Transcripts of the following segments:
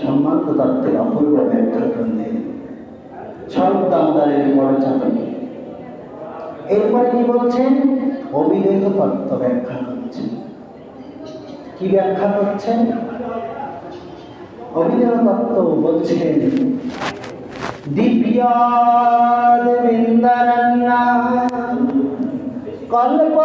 সম্মান তত্ত্বের অপূর্ব করলেন সর্ব দামোদারের চাতকে এরপরে কি বলছেন? অবিদেহ তত্ত্ব ব্যাখ্যা করছেন। কি ব্যাখ্যা করছেন? অবিদেহ তত্ত্ব বলছেন দিব্যাদবিন্দরন্না কল্প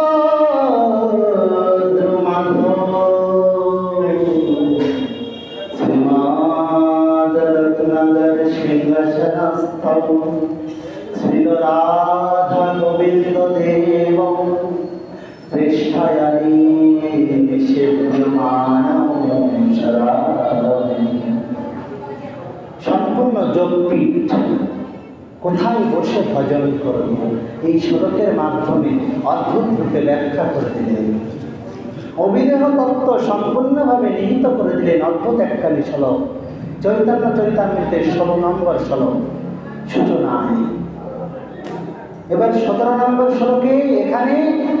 সম্পূর্ণ যোগপীঠ। কোথায় বসে ভজন করব? এই শ্লোকের মাধ্যমে অদ্ভুত রূপে ব্যাখ্যা করে দিলেন। অবিদেহ তত্ত্ব সম্পূর্ণভাবে নিহিত করে দিলেন। অদ্ভুত একখানি শ্লোক। চৈতন্য চৈতান্যের ষোলো নম্বর শ্লোক সূচনায় এবার সতেরো নম্বর শ্লোকে এখানে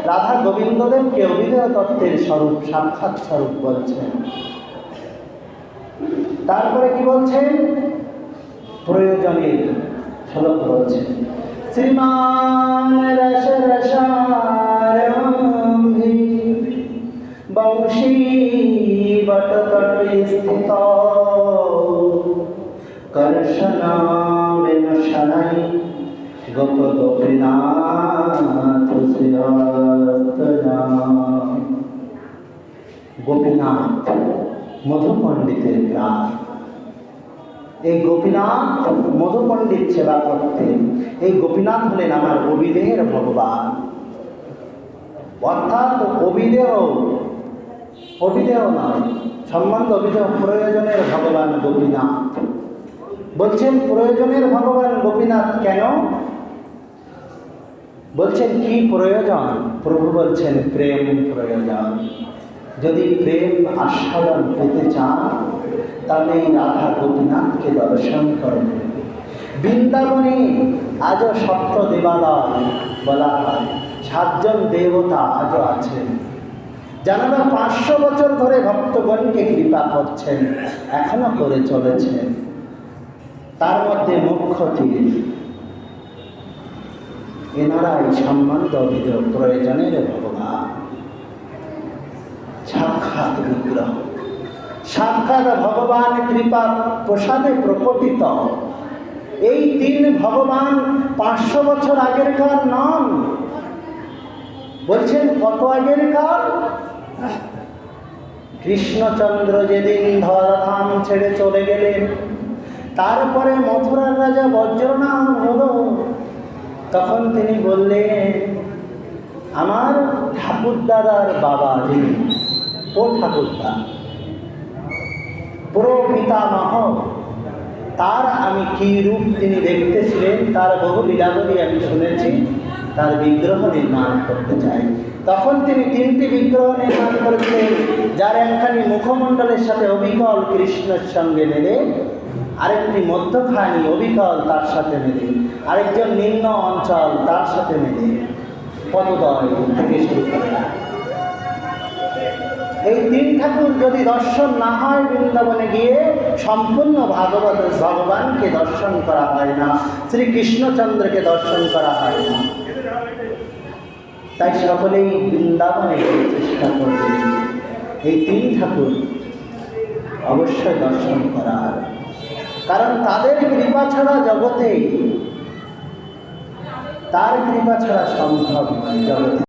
রাধা গোবিন্দদেবকে অবিদেহ তত্ত্বের স্বরূপ, সাক্ষাৎ স্বরূপ বলছেন। তারপরে কি বলছেন? প্রয়োজনের শ্লোক বলছেন। শ্রীমান রস রসারম্ভি গোপীনাথ মধু পণ্ডিতের প্রাণ। এই গোপীনাথ মধু পণ্ডিত সেবা করতেন এই গোপীনাথ হলেন আমার অবিদেহের ভগবান। অর্থাৎ অবিদেহ অবিদেহ নয়, সম্বন্ধ অবিদেহ প্রয়োজনের ভগবান গোপীনাথ। বলছেন, প্রয়োজনের ভগবান গোপীনাথ কেন? বলছেন, কি প্রয়োজন? প্রভু বলছেন, প্রেম প্রয়োজন। যদি প্রেম আস্বাদন পেতে চান, তাহলে রাধা গোপীনাথকে দর্শন করেন। বৃন্দাবনে আজও সপ্ত দেবালয় বলা হয়। সাতজন দেবতা আজও আছেন। যারা পাঁচশো বছর ধরে ভক্তগণকে কৃপা করছেন, এখনও করে চলেছেন। তার মধ্যে মুখ্য তীর এনারাই সম্বন্ধ অভিযোগ প্রয়োজনের ভগবান সাক্ষাৎ বিগ্রহ। সাক্ষাৎ ভগবান কৃপা প্রসাদে প্রকটিত। এই তিন ভগবান পাঁচশো বছর আগের কার নন। বলছেন, কত আগের কাল কৃষ্ণচন্দ্র যেদিন ধরাধাম ছেড়ে চলে গেলেন তারপরে মথুরার রাজা বজ্রনাম হলো তখন তিনি বললেন, আমার ঠাকুরদাদার বাবা যিনি, ও ঠাকুরদা পুরো পিতামহ তার আমি কি রূপ তিনি দেখতেছিলেন, তার বহু লীলাবলী আমি শুনেছি, তার বিগ্রহ নির্মাণ করতে চাই। তখন তিনি তিনটি বিগ্রহ নির্মাণ করেছিলেন, যার একখানি মুখমণ্ডলের সাথে অবিকল কৃষ্ণের সঙ্গে মেলে আরেকটি মধ্যখানি অবিকল তার সাথে মেলে, আরেকজন নিম্ন অঞ্চল তার সাথে মেলে। পদদয় থেকে শুরু করে। এই তিন ঠাকুর যদি দর্শন না হয় বৃন্দাবনে গিয়ে, সম্পূর্ণ ভাগবত ভগবানকে দর্শন করা হয় না, শ্রীকৃষ্ণচন্দ্রকে দর্শন করা হয় না। তাই সকলেই বৃন্দাবনে চেষ্টা করবে। এই তিন ঠাকুর অবশ্যই দর্শন করার। কারণ তাদের কৃপা ছাড়া জগতে তার কৃপা ছাড়া সম্ভব জগতে।